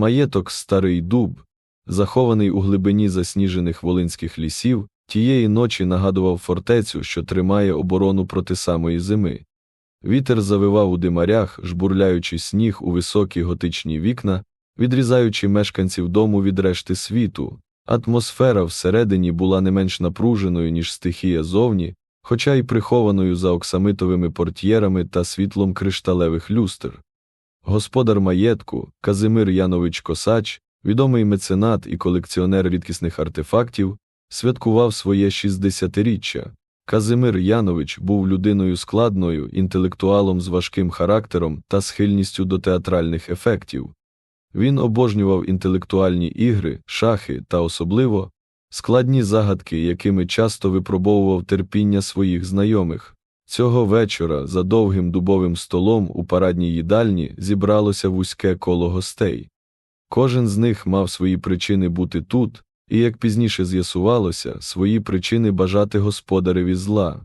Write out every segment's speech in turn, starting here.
Маєток старий дуб, захований у глибині засніжених волинських лісів, тієї ночі нагадував фортецю, що тримає оборону проти самої зими. Вітер завивав у димарях, жбурляючи сніг у високі готичні вікна, відрізаючи мешканців дому від решти світу. Атмосфера всередині була не менш напруженою, ніж стихія зовні, хоча й прихованою за оксамитовими портьєрами та світлом кришталевих люстр. Господар маєтку Казимир Янович Косач, відомий меценат і колекціонер рідкісних артефактів, святкував своє 60-річчя. Казимир Янович був людиною складною, інтелектуалом з важким характером та схильністю до театральних ефектів. Він обожнював інтелектуальні ігри, шахи та особливо складні загадки, якими часто випробовував терпіння своїх знайомих. Цього вечора за довгим дубовим столом у парадній їдальні зібралося вузьке коло гостей. Кожен з них мав свої причини бути тут, і, як пізніше з'ясувалося, свої причини бажати господареві зла.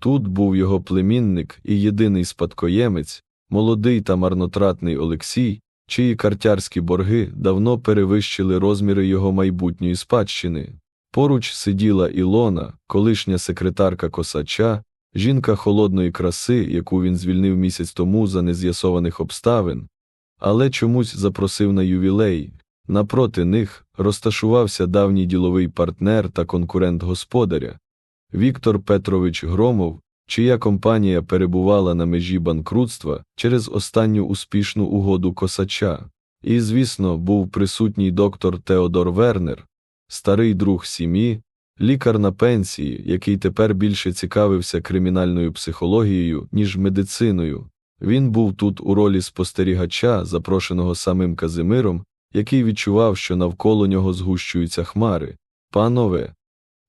Тут був його племінник і єдиний спадкоємець, молодий та марнотратний Олексій, чиї картярські борги давно перевищили розміри його майбутньої спадщини. Поруч сиділа Ілона, колишня секретарка косача, жінка холодної краси, яку він звільнив місяць тому за нез'ясованих обставин, але чомусь запросив на ювілей. Напроти них розташувався давній діловий партнер та конкурент господаря Віктор Петрович Громов, чия компанія перебувала на межі банкрутства через останню успішну угоду косача. І, звісно, був присутній доктор Теодор Вернер, старий друг сім'ї, лікар на пенсії, який тепер більше цікавився кримінальною психологією, ніж медициною. Він був тут у ролі спостерігача, запрошеного самим Казимиром, який відчував, що навколо нього згущуються хмари. Панове.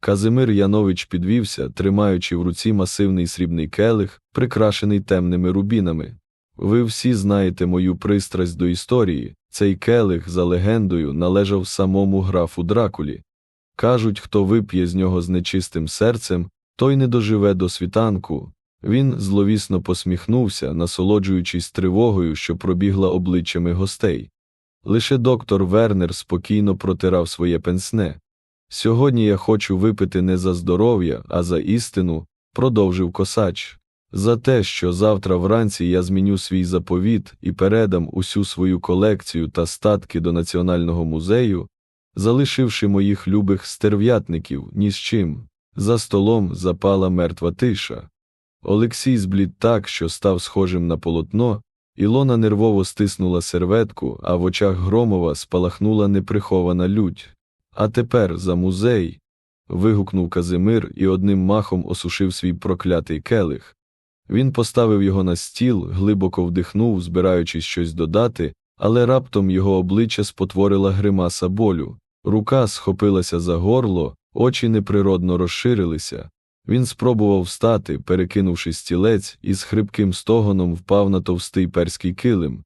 Казимир Янович підвівся, тримаючи в руці масивний срібний келих, прикрашений темними рубінами. Ви всі знаєте мою пристрасть до історії. Цей келих, за легендою, належав самому графу Дракулі. Кажуть, хто вип'є з нього з нечистим серцем, той не доживе до світанку. Він зловісно посміхнувся, насолоджуючись тривогою, що пробігла обличчями гостей. Лише доктор Вернер спокійно протирав своє пенсне. Сьогодні я хочу випити не за здоров'я, а за істину, продовжив косач. За те, що завтра вранці я зміню свій заповіт і передам усю свою колекцію та статки до Національного музею, залишивши моїх любих стерв'ятників ні з чим. За столом запала мертва тиша. Олексій зблід так, що став схожим на полотно, Ілона нервово стиснула серветку, а в очах Громова спалахнула неприхована лють. А тепер за музей. вигукнув Казимир і одним махом осушив свій проклятий келих. Він поставив його на стіл, глибоко вдихнув, збираючись щось додати, але раптом його обличчя спотворила гримаса болю. Рука схопилася за горло, очі неприродно розширилися. Він спробував встати, перекинувши стілець, і з хрипким стогоном впав на товстий перський килим.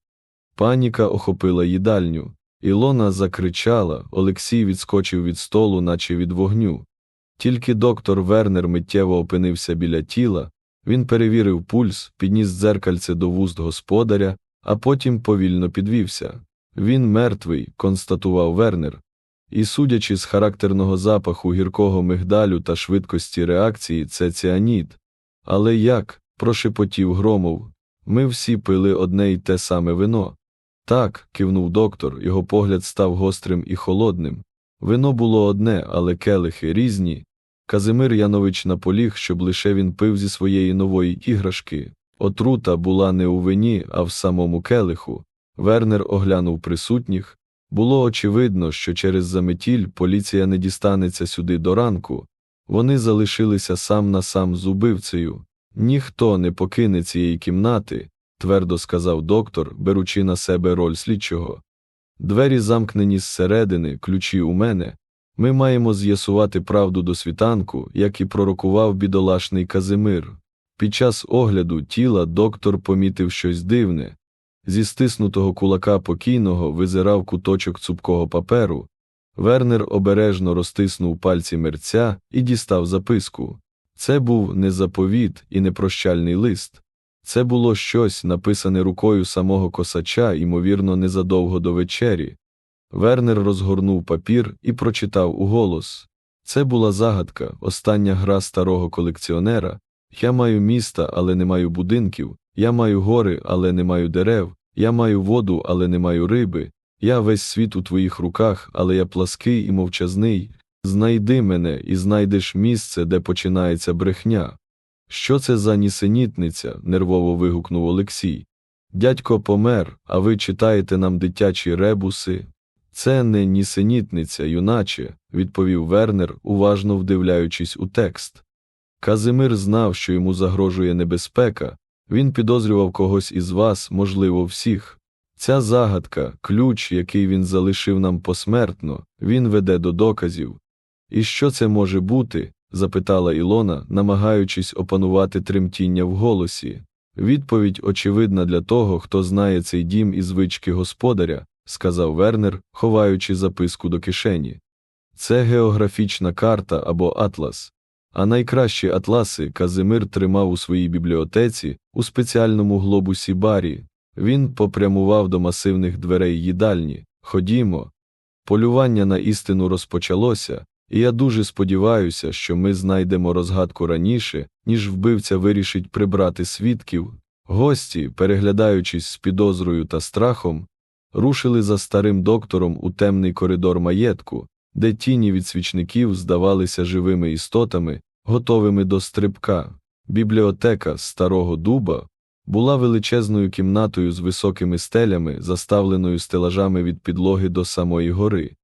Паніка охопила їдальню. Ілона закричала, Олексій відскочив від столу, наче від вогню. Тільки доктор Вернер миттєво опинився біля тіла, він перевірив пульс, підніс дзеркальце до вуст господаря, а потім повільно підвівся. Він мертвий, констатував Вернер. І, судячи з характерного запаху гіркого мигдалю та швидкості реакції, це ціаніт. Але як? прошепотів Громов. Ми всі пили одне й те саме вино. Так, кивнув доктор, його погляд став гострим і холодним. Вино було одне, але келихи різні. Казимир Янович наполіг, щоб лише він пив зі своєї нової іграшки. Отрута була не у вині, а в самому келиху. Вернер оглянув присутніх. Було очевидно, що через заметіль поліція не дістанеться сюди до ранку. Вони залишилися сам на сам з убивцею. Ніхто не покине цієї кімнати, твердо сказав доктор, беручи на себе роль слідчого. Двері замкнені зсередини, ключі у мене. Ми маємо з'ясувати правду до світанку, як і пророкував бідолашний Казимир. Під час огляду тіла доктор помітив щось дивне. Зі стиснутого кулака покійного визирав куточок цупкого паперу. Вернер обережно розтиснув пальці мерця і дістав записку. Це був не заповіт і не прощальний лист. Це було щось, написане рукою самого косача, ймовірно, незадовго до вечері. Вернер розгорнув папір і прочитав уголос. Це була загадка, остання гра старого колекціонера. Я маю міста, але не маю будинків, я маю гори, але не маю дерев, я маю воду, але не маю риби, я весь світ у твоїх руках, але я плаский і мовчазний. Знайди мене і знайдеш місце, де починається брехня. Що це за нісенітниця? нервово вигукнув Олексій. Дядько помер, а ви читаєте нам дитячі ребуси. Це не нісенітниця, юначе, відповів Вернер, уважно вдивляючись у текст. Казимир знав, що йому загрожує небезпека, він підозрював когось із вас, можливо, всіх. Ця загадка, ключ, який він залишив нам посмертно, він веде до доказів. І що це може бути? запитала Ілона, намагаючись опанувати тремтіння в голосі. Відповідь очевидна для того, хто знає цей дім і звички господаря, сказав Вернер, ховаючи записку до кишені. Це географічна карта або атлас. А найкращі атласи Казимир тримав у своїй бібліотеці у спеціальному глобусі барі. Він попрямував до масивних дверей їдальні. Ходімо. Полювання на істину розпочалося, і я дуже сподіваюся, що ми знайдемо розгадку раніше, ніж вбивця вирішить прибрати свідків. Гості, переглядаючись з підозрою та страхом, рушили за старим доктором у темний коридор маєтку, де тіні від свічників здавалися живими істотами, готовими до стрибка. Бібліотека старого дуба була величезною кімнатою з високими стелями, заставленою стелажами від підлоги до самої гори.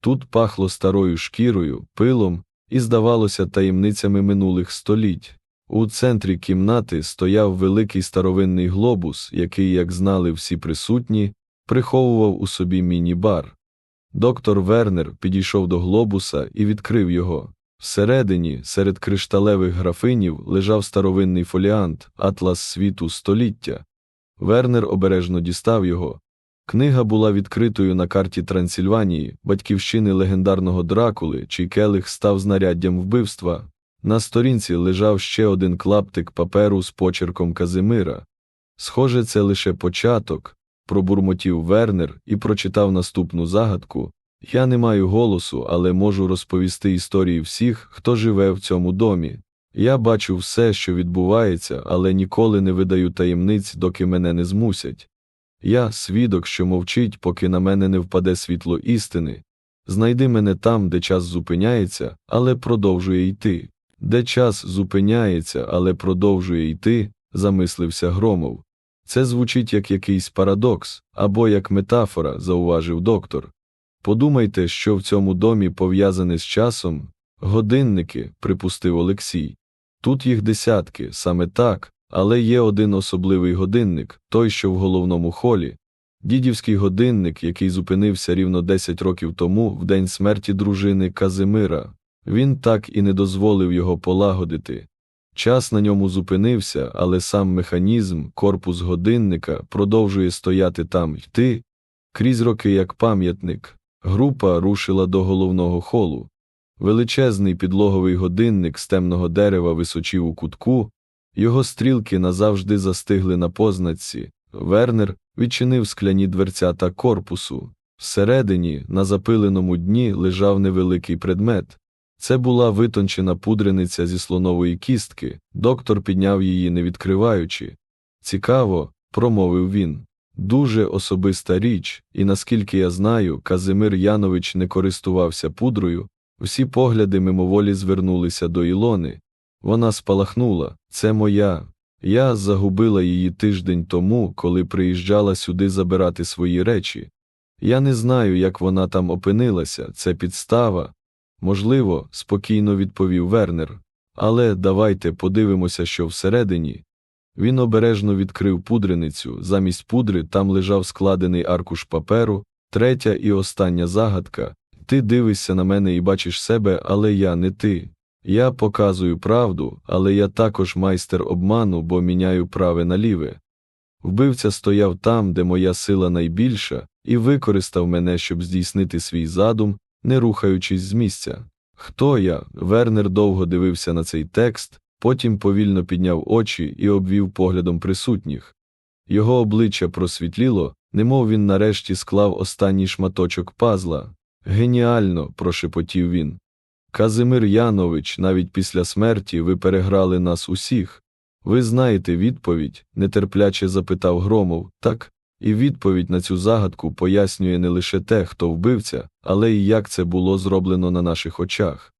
Тут пахло старою шкірою, пилом і, здавалося, таємницями минулих століть. У центрі кімнати стояв великий старовинний глобус, який, як знали всі присутні, приховував у собі міні-бар. Доктор Вернер підійшов до глобуса і відкрив його. Всередині, серед кришталевих графинів, лежав старовинний фоліант Атлас світу століття. Вернер обережно дістав його. Книга була відкритою на карті Трансильванії, батьківщини легендарного Дракули, чий келих став знаряддям вбивства. На сторінці лежав ще один клаптик паперу з почерком Казимира. Схоже, це лише початок, пробурмотів Вернер і прочитав наступну загадку. Я не маю голосу, але можу розповісти історії всіх, хто живе в цьому домі. Я бачу все, що відбувається, але ніколи не видаю таємниць, доки мене не змусять. Я свідок, що мовчить, поки на мене не впаде світло істини. Знайди мене там, де час зупиняється, але продовжує йти. Де час зупиняється, але продовжує йти, замислився Громов. Це звучить як якийсь парадокс або як метафора, зауважив доктор. Подумайте, що в цьому домі пов'язане з часом годинники, припустив Олексій. Тут їх десятки, саме так, але є один особливий годинник, той, що в головному холі. Дідівський годинник, який зупинився рівно 10 років тому, в день смерті дружини Казимира. Він так і не дозволив його полагодити. Час на ньому зупинився, але сам механізм, корпус годинника продовжує стояти там йти. Крізь роки, як пам'ятник, група рушила до головного холу. Величезний підлоговий годинник з темного дерева височив у кутку, його стрілки назавжди застигли на позначці. Вернер відчинив скляні дверцята корпусу. Всередині, на запиленому дні, лежав невеликий предмет. Це була витончена пудрениця зі слонової кістки, доктор підняв її, не відкриваючи. Цікаво, промовив він. Дуже особиста річ, і наскільки я знаю, Казимир Янович не користувався пудрою, всі погляди мимоволі звернулися до Ілони. Вона спалахнула це моя. Я загубила її тиждень тому, коли приїжджала сюди забирати свої речі. Я не знаю, як вона там опинилася, це підстава. Можливо, спокійно відповів Вернер. Але давайте подивимося, що всередині. Він обережно відкрив пудреницю, замість пудри там лежав складений аркуш паперу, третя і остання загадка. Ти дивишся на мене і бачиш себе, але я не ти. Я показую правду, але я також майстер обману, бо міняю праве на ліве. Вбивця стояв там, де моя сила найбільша, і використав мене, щоб здійснити свій задум, не рухаючись з місця. Хто я? Вернер довго дивився на цей текст, потім повільно підняв очі і обвів поглядом присутніх. Його обличчя просвітліло, немов він нарешті склав останній шматочок пазла. Геніально, прошепотів він. Казимир Янович, навіть після смерті ви переграли нас усіх. Ви знаєте відповідь? нетерпляче запитав Громов. Так, і відповідь на цю загадку пояснює не лише те, хто вбивця, але й як це було зроблено на наших очах.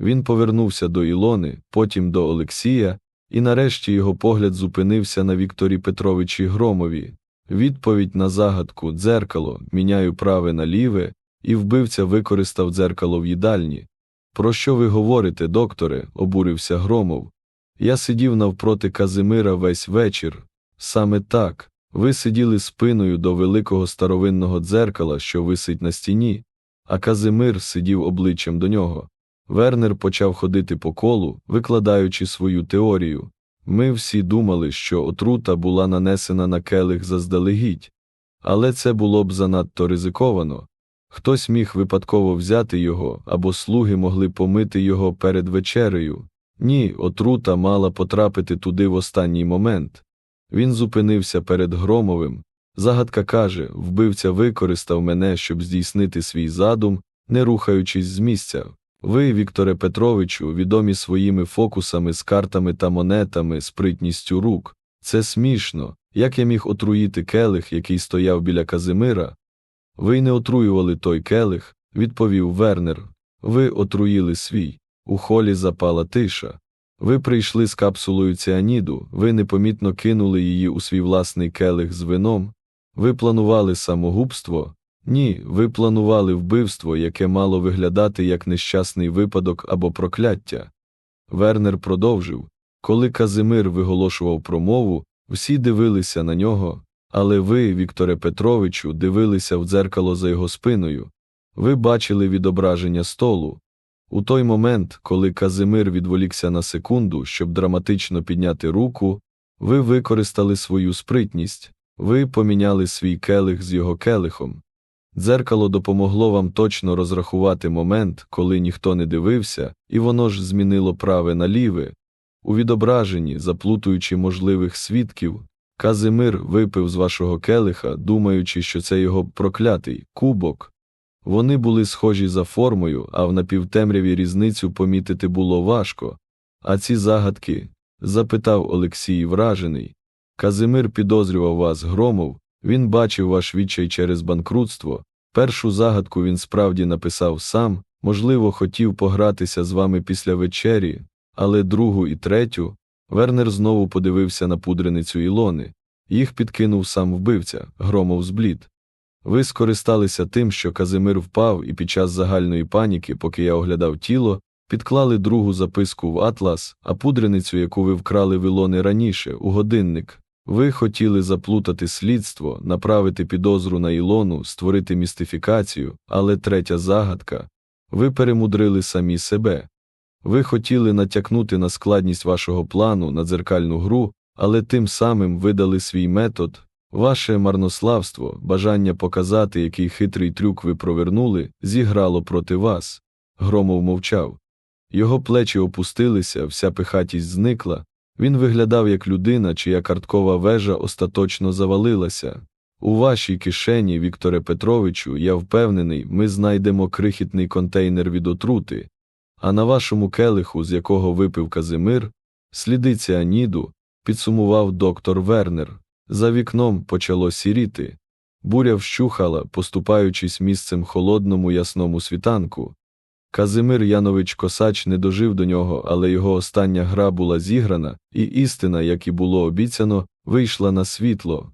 Він повернувся до Ілони, потім до Олексія, і нарешті його погляд зупинився на Вікторі Петровичі Громові. Відповідь на загадку дзеркало, міняю праве на ліве, і вбивця використав дзеркало в їдальні. Про що ви говорите, докторе? обурився Громов. Я сидів навпроти Казимира весь вечір. Саме так. Ви сиділи спиною до великого старовинного дзеркала, що висить на стіні, а Казимир сидів обличчям до нього. Вернер почав ходити по колу, викладаючи свою теорію. Ми всі думали, що отрута була нанесена на келих заздалегідь, але це було б занадто ризиковано. Хтось міг випадково взяти його, або слуги могли помити його перед вечерею. Ні, отрута мала потрапити туди в останній момент. Він зупинився перед Громовим. Загадка каже, вбивця використав мене, щоб здійснити свій задум, не рухаючись з місця. Ви, Вікторе Петровичу, відомі своїми фокусами з картами та монетами, спритністю рук. Це смішно. Як я міг отруїти келих, який стояв біля Казимира? Ви не отруювали той келих, відповів Вернер. Ви отруїли свій. У холі запала тиша. Ви прийшли з капсулою ціаніду, ви непомітно кинули її у свій власний келих з вином. Ви планували самогубство? Ні, ви планували вбивство, яке мало виглядати як нещасний випадок або прокляття. Вернер продовжив коли Казимир виголошував промову, всі дивилися на нього, але ви, Вікторе Петровичу, дивилися в дзеркало за його спиною. Ви бачили відображення столу. У той момент, коли Казимир відволікся на секунду, щоб драматично підняти руку, ви використали свою спритність, ви поміняли свій келих з його келихом. Дзеркало допомогло вам точно розрахувати момент, коли ніхто не дивився, і воно ж змінило праве на ліве. У відображенні, заплутуючи можливих свідків, Казимир випив з вашого келиха, думаючи, що це його проклятий кубок. Вони були схожі за формою, а в напівтемряві різницю помітити було важко. А ці загадки? запитав Олексій вражений. Казимир підозрював вас, Громов, він бачив ваш відчай через банкрутство. Першу загадку він справді написав сам, можливо, хотів погратися з вами після вечері, але другу і третю. Вернер знову подивився на пудреницю Ілони. Їх підкинув сам вбивця, Громов зблід. Ви скористалися тим, що Казимир впав, і під час загальної паніки, поки я оглядав тіло, підклали другу записку в атлас, а пудреницю, яку ви вкрали в Ілони раніше, у годинник. Ви хотіли заплутати слідство, направити підозру на Ілону, створити містифікацію, але третя загадка ви перемудрили самі себе. Ви хотіли натякнути на складність вашого плану на дзеркальну гру, але тим самим видали свій метод, ваше марнославство, бажання показати, який хитрий трюк ви провернули, зіграло проти вас. Громов мовчав. Його плечі опустилися, вся пихатість зникла, він виглядав як людина, чия карткова вежа остаточно завалилася. У вашій кишені, Вікторе Петровичу, я впевнений, ми знайдемо крихітний контейнер від отрути, а на вашому келиху, з якого випив Казимир, сліди ціаніду, підсумував доктор Вернер. За вікном почало сіріти. Буря вщухала, поступаючись місцем холодному ясному світанку. Казимир Янович Косач не дожив до нього, але його остання гра була зіграна, і істина, як і було обіцяно, вийшла на світло.